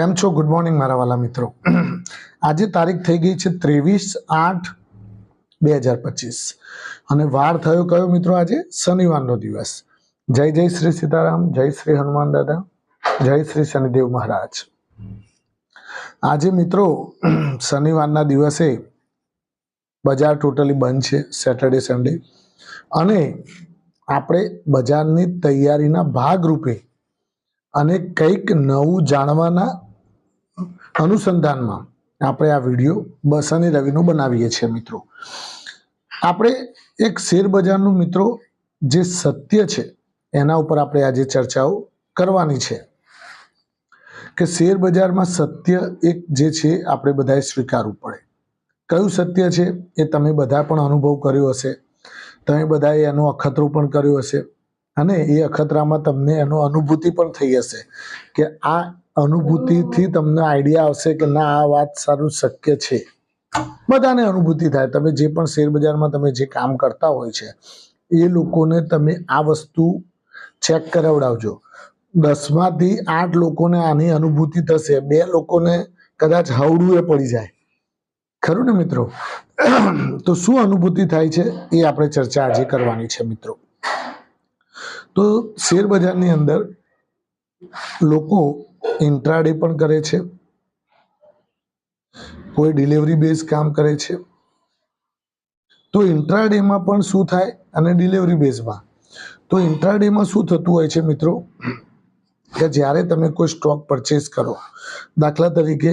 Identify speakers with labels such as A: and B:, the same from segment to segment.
A: કેમ છો? Good morning મારા વાલા મિત્રો. આજે તારીખ થઈ ગઈ છે ત્રેવીસ આઠ બે હજાર પચીસ. અને વાર થયો કયો મિત્રો આજે? શનિવારનો દિવસ. જય જય શ્રી સીતારામ, જય શ્રી હનુમાન દાદા, જય શ્રી શનિદેવ મહારાજ. આજે મિત્રો, શનિવારના દિવસે બજાર ટોટલી બંધ છે સેટરડે સન્ડે અને આપણે બજારની તૈયારીના ભાગરૂપે અને કંઈક નવું જાણવાના અનુસંધાનમાં આપણે આ વીડિયો બસ અને રવિનો બનાવીએ છીએ મિત્રો. આપણે એક શેર બજારનું મિત્રો જે સત્ય છે, એના ઉપર આપણે આજે ચર્ચાઓ કરવાની છે કે શેર બજારમાં સત્ય એક જે છે, આપણે બધાએ સ્વીકારવું પડે. કયું સત્ય છે, એ તમે બધા પણ અનુભવ કર્યો હશે. તમે બધાએ એનો અખતરો પણ કર્યો હશે અને એ અખતરામાં તમને એનો અનુભૂતિ પણ થઈ હશે કે આ અનુભૂતિથી તમને આઈડિયા આવશે કે ના, આ વાત સારું શક્ય છે. બધાને અનુભૂતિ થાય. તમે જે પણ શેર બજારમાં તમે જે કામ કરતા હોય છે, એ લોકોને તમે આ વસ્તુ ચેક કરાવડાવજો. દસમાંથી આઠ લોકોને આની અનુભૂતિ થશે. બે લોકોને કદાચ હવડું પડી જાય. ખરું ને મિત્રો? તો શું અનુભૂતિ થાય છે એ આપણે ચર્ચા આજે કરવાની છે મિત્રો. તો શેર બજારની અંદર લોકો ઇન્ટ્રાડે પણ કરે છે. કોઈ ડિલિવરી બેઝ કામ કરે છે. તો ઇન્ટ્રાડેમાં પણ શું થાય અને ડિલિવરી બેઝમાં તો ઇન્ટ્રાડેમાં શું થતું હોય છે મિત્રો? કે જ્યારે તમે કોઈ સ્ટોક પરચેસ કરો, દાખલા તરીકે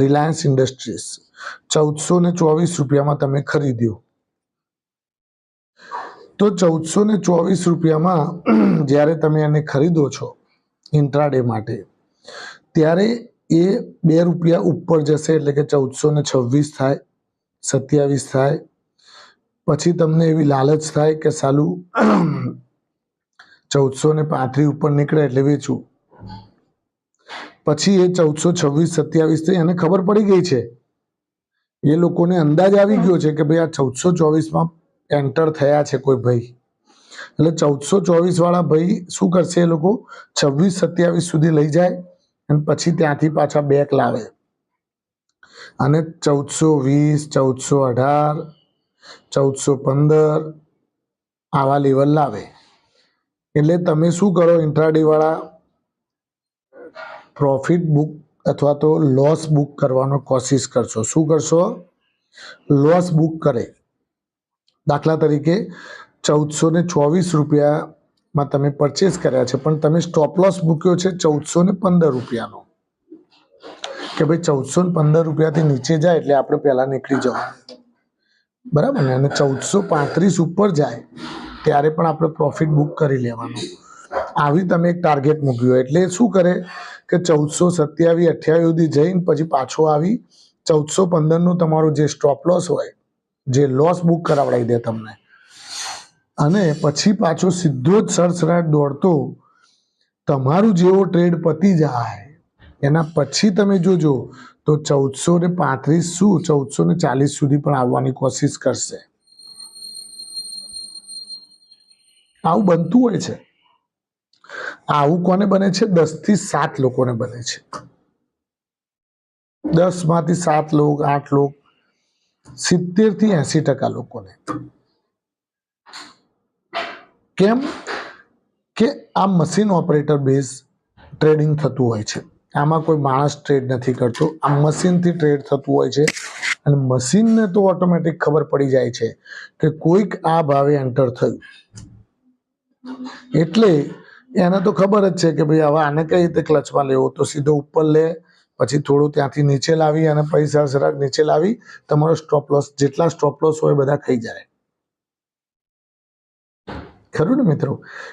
A: રિલાયન્સ ઇન્ડસ્ટ્રીઝ ચૌદસો ને ચોવીસ રૂપિયામાં તમે ખરીદ્યો. તો ચૌદસો ને ચોવીસ રૂપિયામાં જ્યારે તમે એને ખરીદો છો ઇન્ટ્રાડે માટે. ત્યારે એ બે રૂપિયા ઉપર જશે, એટલે કે ચૌદસો ને છવ્વીસ થાય, સત્યાવીસ થાય. પછી તમને એવી લાલચ થાય કે સાલું ચૌદસો ને પાંત્રીસ ઉપર નીકળે એટલે વેચું. પછી એ ચૌદસો છવ્વીસ, સત્યાવીસ થઈ, એને ખબર પડી ગઈ છે. એ લોકોને અંદાજ આવી ગયો છે કે ભાઈ આ ચૌદસો ચોવીસમાં એન્ટર થયા છે કોઈ ભાઈ. એટલે ચૌદસો ચોવીસ વાળા ભાઈ શું કરશે એ લોકો? છવ્વીસ સત્યાવીસ સુધી લઈ જાય અને પછી ત્યાંથી પાછા બેક લાવે. અને ચૌદસો વીસ, ચૌદસો અઢાર, ચૌદસો પંદર આવા લેવલ લાવે. એટલે તમે શું કરો ઇન્ટ્રાડે વાળા પ્રોફિટ બુક અથવા તો લોસ બુક કરવાનો કોશિશ કરશો. શું કરશો? લોસ બુક કરે. દાખલા તરીકે ચૌદસો ને ચોવીસ રૂપિયામાં તમે પરચેસ કર્યા છે. પણ તમે સ્ટોપ લોસ મૂક્યો છે ચૌદસો ને પંદર રૂપિયાનો. કે ભાઈ ચૌદસો ને પંદર રૂપિયાથી નીચે જાય એટલે આપણે પહેલાં નીકળી જવાનું. બરાબર ને? અને ચૌદસો પાંત્રીસ ઉપર જાય ત્યારે પણ આપણે પ્રોફિટ બુક કરી લેવાનું. આવી તમે એક ટાર્ગેટ મૂક્યું એટલે શું કરે કે ચૌદસો સત્યાવીસ અઠ્યાવીસ સુધી જઈને પછી પાછો આવી ચૌદસો પંદરનું તમારું જે સ્ટોપ લોસ હોય, જે લોસ બુક કરાવડાવી દે તમને. અને પછી પાછો સીધો જ સરસરાટ દોડતો, તમારું જેવો ટ્રેડ પતી જાય. એના પછી તમે જોજો તો ચૌદસો ને પાંત્રીસ શું, ચૌદસો ને ચાલીસ સુધી પણ આવવાની કોશિશ કરશે. આવું બનતું હોય છે. આવું કોને બને છે? દસથી સાત લોકોને બને છે. દસમાંથી સાત લોક, આઠ લોક સિત્તેરથી એસી ટકા લોકોને. કેમ કે આ મશીન ઓપરેટર બેઝ ટ્રેડિંગ થતું હોય છે. આમાં કોઈ માણસ ટ્રેડ નથી કરતો. આ મશીનથી ટ્રેડ થતું હોય છે. અને મશીનને તો ઓટોમેટિક ખબર પડી જાય છે કે કોઈક આ ભાવે એન્ટર થયું. એટલે એને તો ખબર જ છે કે ભાઈ હવે આને કઈ રીતે ક્લચમાં લેવો? તો સીધો ઉપર લે, પછી થોડું ત્યાંથી નીચે લાવી અને પૈસા જરાક નીચે લાવી. તમારો સ્ટોપ લોસ જેટલા સ્ટોપ લોસ હોય બધા ખાઈ જાય. ખરું ને મિત્રો?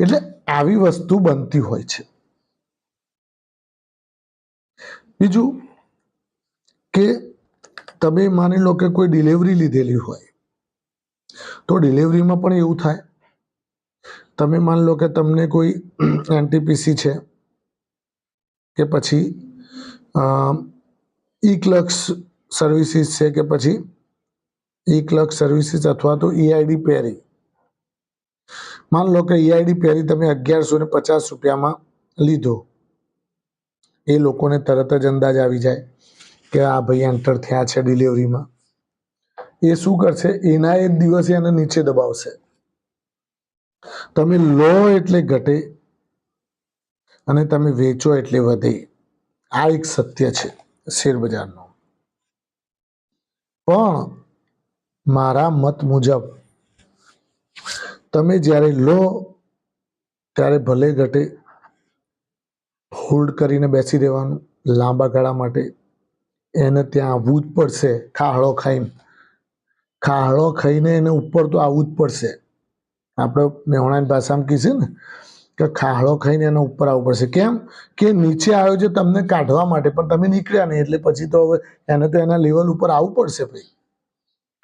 A: એટલે આવી વસ્તુ બનતી હોય છે. બીજું કે તમે માની લો કે કોઈ ડિલિવરી લીધેલી હોય, તો ડિલિવરીમાં પણ એવું થાય. તમે માની લો કે તમને કોઈ એનટીપીસી છે, કે પછી ઈ ક્લર્ક્સ સર્વિસીસ છે કે પછી ઈ ક્લર્ક સર્વિસીસ અથવા તો ઈઆઈડી પેરી. માન લો કે ઈઆઈડી પહેરી તમે અગિયારસો ને પચાસ રૂપિયામાં લીધો. એ લોકોને તરત જ અંદાજ આવી જાય કે આ ભાઈ એન્ટર થયા છે ડિલિવરીમાં એ શું કરશે? એના એ દિવસે એને નીચે દબાવશે. તમે લો એટલે ઘટે અને તમે વેચો એટલે વધે. આ એક સત્ય છે શેરબજારનું. પણ મારા મત મુજબ તમે જ્યારે લો, ત્યારે ભલે ઘટે હોલ્ડ કરીને બેસી રહેવાનું, લાંબા ગાળા માટે, એને ત્યાં આવવું જ પડશે, ખાહળો ખાઈને. ખાહળો ખાઈને એને ઉપર તો આવવું જ પડશે. આપણે મેહોણાની ભાષામાં કહીશે ને, કે ખાહળો ખાઈને એને ઉપર આવવું પડશે. કેમ? કે નીચે આવ્યો છે તમને કાઢવા માટે, પણ તમે નીકળ્યા નહીં, એટલે પછી તો હવે એને તો એના લેવલ ઉપર આવવું પડશે ભાઈ.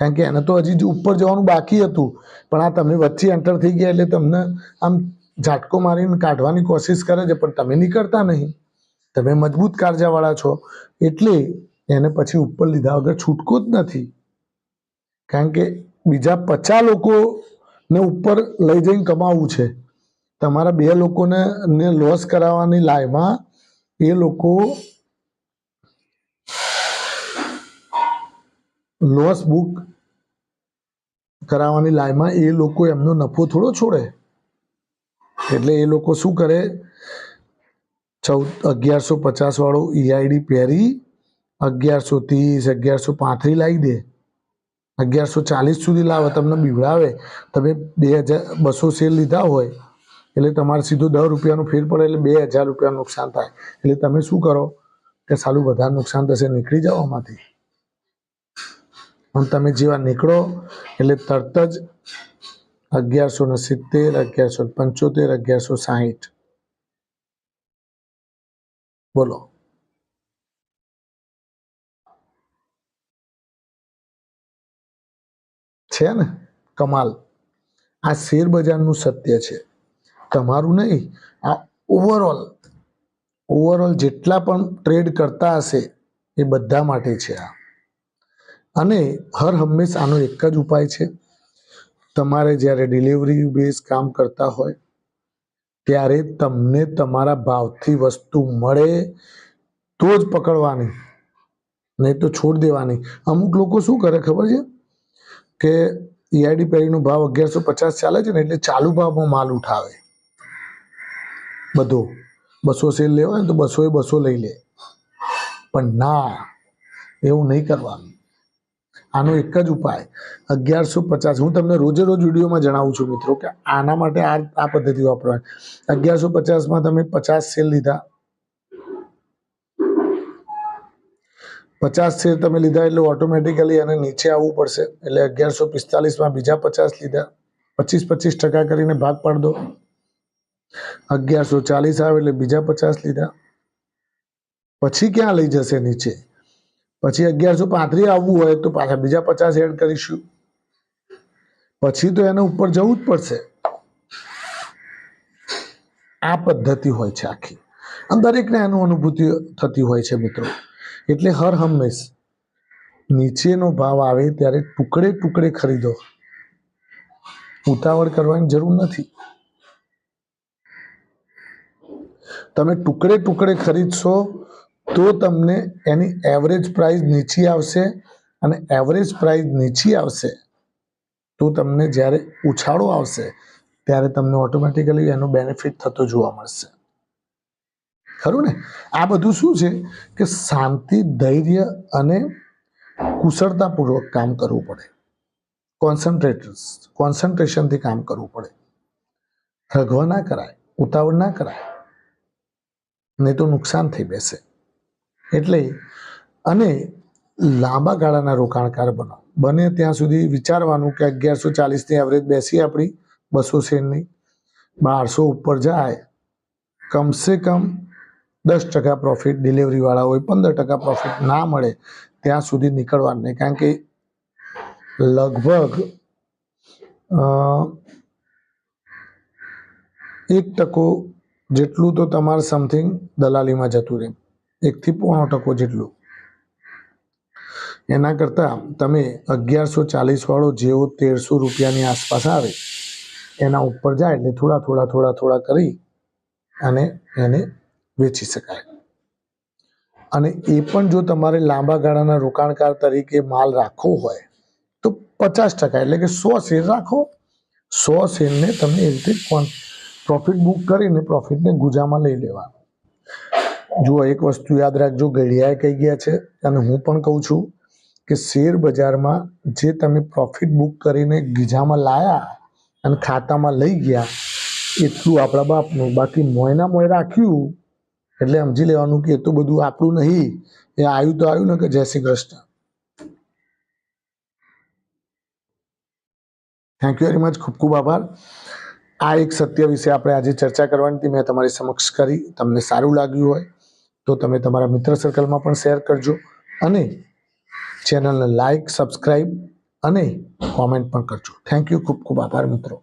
A: કારણ કે એને તો હજી ઉપર જવાનું બાકી હતું. પણ આ તમે વચ્ચે એન્ટર થઈ ગયા એટલે તમને આમ ઝાટકો મારીને કાઢવાની કોશિશ કરે છે, પણ તમે નીકળતા નહીં. તમે મજબૂત કાળજાવાળા છો. એટલે એને પછી ઉપર લીધા વગર છૂટકો જ નથી. કારણ કે બીજા પચાસ લોકોને ઉપર લઈ જઈને કમાવવું છે. તમારા બે લોકોને લોસ કરાવવાની લાયમાં એ લોકો લોસ બુક કરાવવાની લાઈમાં એ લોકો એમનો નફો થોડો છોડે. એટલે એ લોકો શું કરે? ચૌદ, અગિયારસો પચાસ વાળો ઈઆઈડી પહેરી અગિયારસો ત્રીસ, અગિયારસો પાંત્રીસ લાવી દે. અગિયારસો ચાલીસ સુધી લાવે, તમને બીવડાવે. તમે બે હજાર, બસો શેર લીધા હોય, એટલે તમારે સીધો દસ રૂપિયાનો ફેર પડે, એટલે બે હજાર રૂપિયાનું નુકસાન થાય. એટલે તમે શું કરો? કે સાલું વધારે નુકસાન થશે, નીકળી જાઓ આમાંથી. પણ તમે જેવા નીકળો, એટલે તરત જ અગિયારસો ને સિત્તેર, અગિયારસો પંચોતેર, અગિયારસો સાહીઠ. બોલો. છે ને? કમાલ. આ શેર બજારનું સત્ય છે. તમારું નહીં, આ ઓવરઓલ ઓવરઓલ જેટલા પણ ટ્રેડ કરતા હશે, એ બધા માટે છે આ. અને હર હંમેશ આનો એક જ ઉપાય છે. તમારે જ્યારે ડિલિવરી બેઝ કામ કરતા હોય, ત્યારે તમને તમારા ભાવથી વસ્તુ મળે તો જ પકડવાની, નહીં તો છોડ દેવાની. અમુક લોકો શું કરે ખબર છે? કે ઈઆઈડી પેરીનો ભાવ અગિયારસો પચાસ ચાલે છે ને, એટલે ચાલુ ભાવમાં માલ ઉઠાવે. બધો. બસો સેલ લેવાય ને તો બસો એ બસો લઈ લે. પણ ના, એવું નહીં કરવાનું. આનો એક જ ઉપાય. અગિયારસો પચાસ. હું તમને રોજે રોજ વિડીયોમાં જણાવું છું મિત્રો કે આના માટે આ આ પદ્ધતિ વાપરવાની. અગિયારસો પચાસમાં તમે પચાસ સેલ લીધા. પચાસ સેલ તમે લીધા એટલે ઓટોમેટિકલી એને નીચે આવવું પડશે. એટલે અગિયારસો પિસ્તાલીસમાં બીજા પચાસ લીધા. પચીસ પચીસ ટકા કરીને ભાગ પાડ. દો અગિયારસો ચાલીસ આવે એટલે બીજા પચાસ લીધા. પછી ક્યાં લઈ જશે નીચે? પછી અગિયારસો પાંત્રીસ આવવું હોય તો પાછા બીજા પચાસ એડ કરીશું. પછી તો એને ઉપર જવું જ પડશે. આ પદ્ધતિ હોય છે આખી. અને દરેકને એનું અનુભૂતિ થતી હોય છે મિત્રો. એટલે હર હંમેશ નીચેનો ભાવ આવે ત્યારે ટુકડે ટુકડે ખરીદો. ઉતાવળ કરવાની જરૂર નથી. તમે ટુકડે ટુકડે ખરીદશો તો તમને એની એવરેજ પ્રાઇસ નીચી આવશે અને એવરેજ પ્રાઇસ નીચી આવશે તો તમને જ્યારે ઉછાળો આવશે, ત્યારે તમને ઓટોમેટિકલી એનો બેનિફિટ થતો જોવા મળશે. ખરું ને? આ બધું શું છે? કે શાંતિ, ધૈર્ય અને કુશળતાપૂર્વક કામ કરવું પડે. કોન્સન્ટ્રેટર્સ કોન્સન્ટ્રેશનથી કામ કરવું પડે. રઘવા ના કરાય, ઉતાવળ ના કરાય, નહીં તો નુકસાન થઈ બેસે. એટલે અને લાંબા ગાળાના રોકાણકાર બનો. બને ત્યાં સુધી વિચારવાનું કે અગિયારસો ચાલીસની એવરેજ બેસી આપણી બસો શેરની બારસો ઉપર જાય, કમસે કમ દસ ટકા પ્રોફિટ ડિલિવરીવાળા હોય, પંદર ટકા પ્રોફિટ ના મળે, ત્યાં સુધી નીકળવાનું નહીં. કારણ કે લગભગ એક ટકો જેટલું તો તમારે સમથિંગ દલાલીમાં જતું રહે. એકથી પોણો ટકો જેટલું. એના કરતાં તમે અગિયારસો ચાલીસ વાળો જેવો તેરસો રૂપિયાની આસપાસ આવે, એના ઉપર જાય એટલે થોડા થોડા થોડા થોડા કરી અને એને વેચી શકાય. અને એ પણ જો તમારે લાંબા ગાળાના રોકાણકાર તરીકે માલ રાખવો હોય, તો પચાસ ટકા એટલે કે સો શેર રાખો. સો શેરને તમે એ રીતે પ્રોફિટ બુક કરીને પ્રોફિટને ગુજામાં લઈ લેવાનું. જુઓ, એક વસ્તુ યાદ રાખજો ઘડિયાએ કહી ગયા છે? અને હું પણ કહું છું કે શેર બજારમાં જે તમે પ્રોફિટ બુક કરીને ગીજામાં લાયા અને ખાતામાં લઈ ગયા, એટલું આપણા બાપનું. બાકી મોયના મોય રાખ્યું. એટલે સમજી લેવાનું કે એ બધું આપણું નહીં. એ આવ્યું તો આવ્યું ને કે જય Shri Krishna. Thank you very much ખૂબ ખૂબ આભાર. આ એક સત્ય વિશે આપણે આજે ચર્ચા કરવાની હતી. મેં તમારી સમક્ષ કરી. તમને સારું લાગ્યું હોય તો તમે તમારા મિત્ર સર્કલમાં પણ શેર કરજો અને ચેનલને લાઈક, સબસ્ક્રાઈબ અને કોમેન્ટ પણ કરજો. થેન્ક યુ ખૂબ ખૂબ આભાર, મિત્રો.